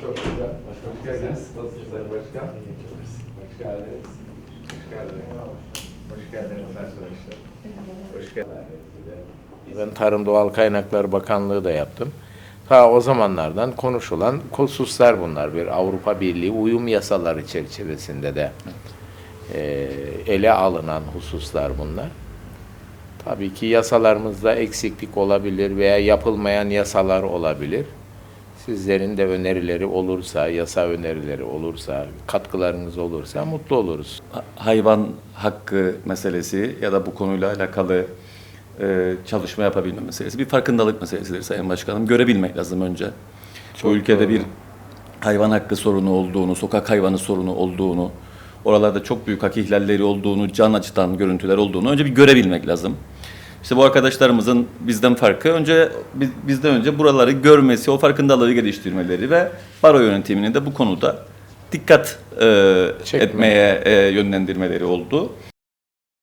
çok güzel. Hoş geldiniz. Nasılsınız Başkan? Hoş geldiniz. Hoş geldiniz. Hoş geldiniz arkadaşlar. Hoş geldiniz. Ben Tarım Doğal Kaynaklar Bakanlığı da yaptım. Ta o zamanlardan konuşulan hususlar bunlar. Bir Avrupa Birliği uyum yasaları çerçevesinde de e, ele alınan hususlar bunlar. Tabii ki yasalarımızda eksiklik olabilir veya yapılmayan yasalar olabilir. Sizlerin de önerileri olursa, yasa önerileri olursa, katkılarınız olursa mutlu oluruz. hayvan hakkı meselesi ya da bu konuyla alakalı e, çalışma yapabilme meselesi bir farkındalık meselesidir Sayın Başkanım. Görebilmek lazım önce. Çok bu ülkede doğru. bir hayvan hakkı sorunu olduğunu, sokak hayvanı sorunu olduğunu, oralarda çok büyük hak ihlalleri olduğunu, can acıtan görüntüler olduğunu önce bir görebilmek lazım. İşte bu arkadaşlarımızın bizden farkı önce biz- bizden önce buraları görmesi, o farkındalığı geliştirmeleri ve baro yönetimini de bu konuda dikkat e, Çekme. etmeye e, yönlendirmeleri oldu.